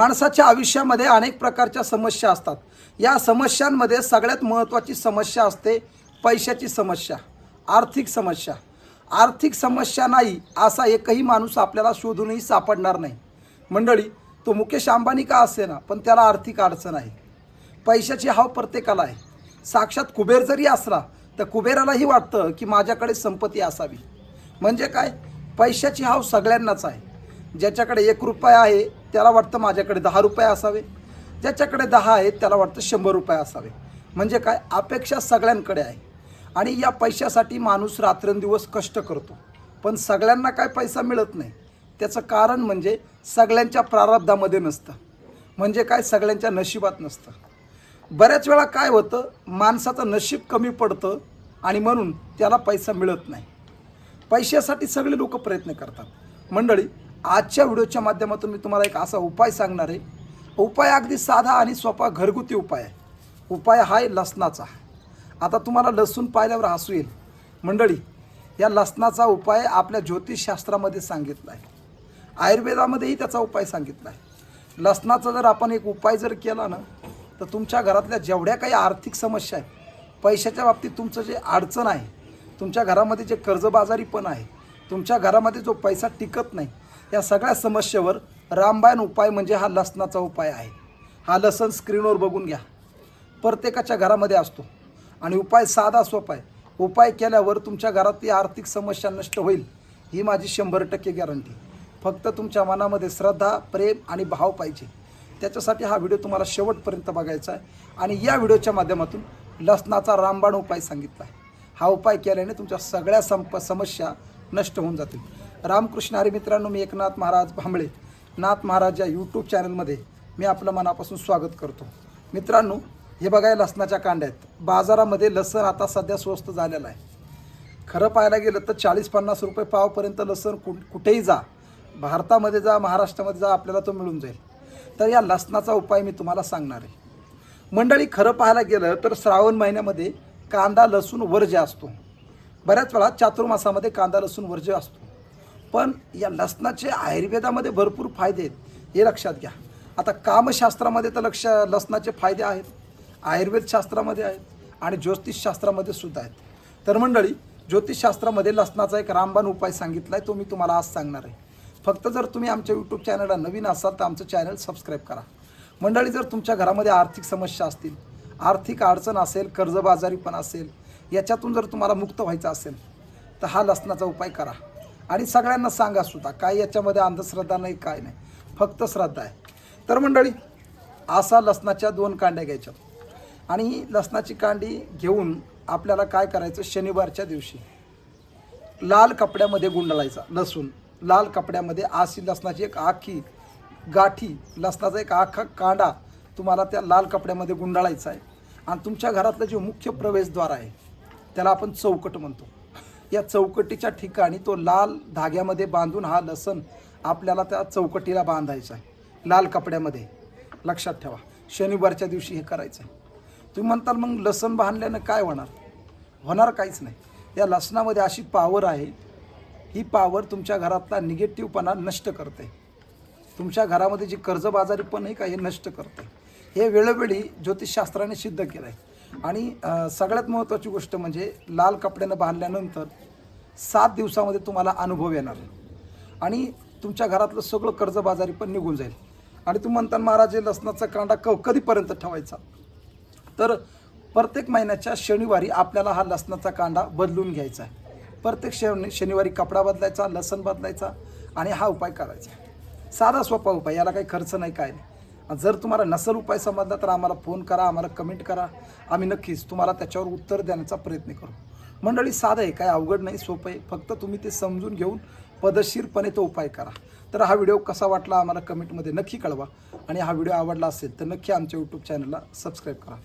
माणसाच्या आयुष्यामध्ये अनेक प्रकारच्या समस्या असतात. या समस्यांमध्ये सगळ्यात महत्त्वाची समस्या असते पैशाची समस्या आर्थिक समस्या. आर्थिक समस्या नाही असा एकही माणूस आपल्याला शोधूनही सापडणार नाही. मंडळी तो मुकेश अंबानी का असे ना पण त्याला आर्थिक अडचण आहे. पैशाची हाव प्रत्येकाला आहे. साक्षात कुबेर जरी असला तर कुबेरालाही वाटतं की माझ्याकडे संपत्ती असावी. म्हणजे काय? पैशाची हाव सगळ्यांनाच आहे. ज्याच्याकडे एक रुपया आहे त्याला वाटतं माझ्याकडे दहा रुपये असावे. ज्याच्याकडे दहा आहेत त्याला वाटतं शंभर रुपये असावे. म्हणजे काय? अपेक्षा सगळ्यांकडे आहे. आणि या पैशासाठी माणूस रात्रंदिवस कष्ट करतो. पण सगळ्यांना काय पैसा मिळत नाही. त्याचं कारण म्हणजे सगळ्यांच्या प्रारब्धामध्ये नसतं. म्हणजे काय? सगळ्यांच्या नशिबात नसतं. बऱ्याच वेळा काय होतं? माणसाचं नशीब कमी पडतं आणि म्हणून त्याला पैसा मिळत नाही. पैशासाठी सगळे लोक प्रयत्न करतात. मंडळी आजच्या व्हिडिओच्या माध्यमातून मी तुम्हाला एक असा उपाय सांगणार आहे. उपाय अगदी साधा आणि सोपा घरगुती उपाय आहे. उपाय हा आहे लसणाचा. आता तुम्हाला लसूण पाहिल्यावर हसू येईल. मंडळी या लसणाचा उपाय आपल्या ज्योतिषशास्त्रामध्ये सांगितला आहे. आयुर्वेदामध्येही त्याचा उपाय सांगितला आहे. लसणाचा जर आपण एक उपाय जर केला ना तर तुमच्या घरातल्या जेवढ्या काही आर्थिक समस्या आहेत पैशाच्या बाबतीत तुमचं जे अडचण आहे तुमच्या घरामध्ये जे कर्जबाजारीपण आहे तुमच्या घरामध्ये जो पैसा टिकत नाही या सगळ्या समस्येवर रामबाण उपाय म्हणजे हा लसणाचा उपाय आहे. हा लसण स्क्रीनवर बघून घ्या. प्रत्येकाच्या घरामध्ये असतो. आणि उपाय साधा सोपा आहे. उपाय केल्यावर तुमच्या घरातली आर्थिक समस्या नष्ट होईल ही माझी शंभर टक्के गॅरंटी फक्त तुमच्या मनामध्ये श्रद्धा प्रेम आणि भाव पाहिजे. त्याच्यासाठी हा व्हिडिओ तुम्हाला शेवटपर्यंत बघायचा आहे. आणि या व्हिडिओच्या माध्यमातून लसणाचा रामबाण उपाय सांगितला आहे. हा उपाय केल्याने तुमच्या सगळ्या संप समस्या नष्ट होऊन जातील. रामकृष्ण हरी मित्रांनो मी एकनाथ महाराज भांबळे. नाथ महाराज या यूट्यूब चॅनलमध्ये मी आपलं मनापासून स्वागत करतो. मित्रांनो हे बघाय लसणाच्या कांड्या आहेत. बाजारामध्ये लसण आता सध्या स्वस्त झालेलं आहे. खरं पाहायला गेलं तर चाळीस पन्नास रुपये पावपर्यंत लसण कु कुठेही जा. भारतामध्ये जा महाराष्ट्रामध्ये जा आपल्याला तो मिळून जाईल. तर या लसणाचा उपाय मी तुम्हाला सांगणार आहे. मंडळी खरं पाहायला गेलं तर श्रावण महिन्यामध्ये कांदा लसूण वर्ज्य असतो. बऱ्याच वेळा चातुर्मासामध्ये कांदा लसूण वर्ज्य असतो. पण या लसणाचे आयुर्वेदामध्ये भरपूर फायदे आहेत हे लक्षात घ्या. आता कामशास्त्रामध्ये तर लक्ष लसणाचे फायदे आहेत आयुर्वेदशास्त्रामध्ये आहेत आणि ज्योतिषशास्त्रामध्ये सुद्धा आहेत. तर मंडळी ज्योतिषशास्त्रामध्ये लसणाचा एक रामबाण उपाय सांगितला आहे तो मी तुम्हाला आज सांगणार आहे. फक्त जर तुम्ही आमच्या यूट्यूब चॅनलला नवीन असाल तर आमचं चॅनल सबस्क्राईब करा. मंडळी जर तुमच्या घरामध्ये आर्थिक समस्या असतील आर्थिक अडचण असेल कर्जबाजारीपण असेल याच्यातून जर तुम्हाला मुक्त व्हायचं असेल तर हा लसणाचा उपाय करा. आणि सगळ्यांना सांगा सुद्धा काय याच्यामध्ये अंधश्रद्धा नाही काय नाही. फक्त श्रद्धा आहे. तर मंडळी असा लसणाच्या दोन कांड्या घ्यायच्या. आणि लसणाची कांडी घेऊन आपल्याला काय करायचं? शनिवारच्या दिवशी लाल कपड्यामध्ये गुंडाळायचा लसूण. लाल कपड्यामध्ये आशी लसणाची एक आखी गाठी लसणाचा एक आखा कांडा तुम्हाला त्या लाल कपड्यामध्ये गुंडाळायचा आहे. आणि तुमच्या घरातलं जे मुख्य प्रवेशद्वार आहे त्याला आपण चौकट म्हणतो. या चौकटीच्या ठिकाणी तो लाल धाग्यामध्ये बांधून हा लसण आपल्याला त्या चौकटीला बांधायचा आहे. लाल कपड्यामध्ये. लक्षात ठेवा. शनिवारच्या दिवशी हे करायचं आहे. तुम्ही म्हणताल मग लसण बांधल्यानं काय होणार? होणार काहीच नाही. या लसणामध्ये अशी पावर आहे. ही पावर तुमच्या घरातला निगेटिव्हपणा नष्ट करते. तुमच्या घरामध्ये जी कर्जबाजारीपण आहे का हे नष्ट करते. हे वेळोवेळी ज्योतिषशास्त्राने सिद्ध केलं आहे आणि सगळ्यात महत्त्वाची गोष्ट म्हणजे लाल कपड्यानं बांधल्यानंतर सात दिवसामध्ये तुम्हाला अनुभव येणार. आणि तुमच्या घरातलं सगळं कर्जबाजारी पण निघून जाईल. आणि तुम्ही म्हणता महाराज हे लसणाचा कांडा क कधीपर्यंत ठेवायचा? तर प्रत्येक महिन्याच्या शनिवारी आपल्याला हा लसणाचा कांडा बदलून घ्यायचा आहे. प्रत्येक शनि शनिवारी कपडा बदलायचा लसण बदलायचा आणि हा उपाय करायचा साधा सोपा उपाय याला काही खर्च नाही काय नाही. जर तुम्हाला नसेल उपाय समजला तर आम्हाला फोन करा आम्हाला कमेंट करा. आम्ही नक्कीच तुम्हाला त्याच्यावर उत्तर देण्याचा प्रयत्न करू. मंडळी साधं आहे काय अवघड नाही सोपं आहे. फक्त तुम्ही ते समजून घेऊन पदशीरपणे तो उपाय करा. तर हा व्हिडिओ कसा वाटला आम्हाला कमेंटमध्ये नक्की कळवा. आणि हा व्हिडिओ आवडला असेल तर नक्की आमच्या यूट्यूब चॅनलला सबस्क्राईब करा.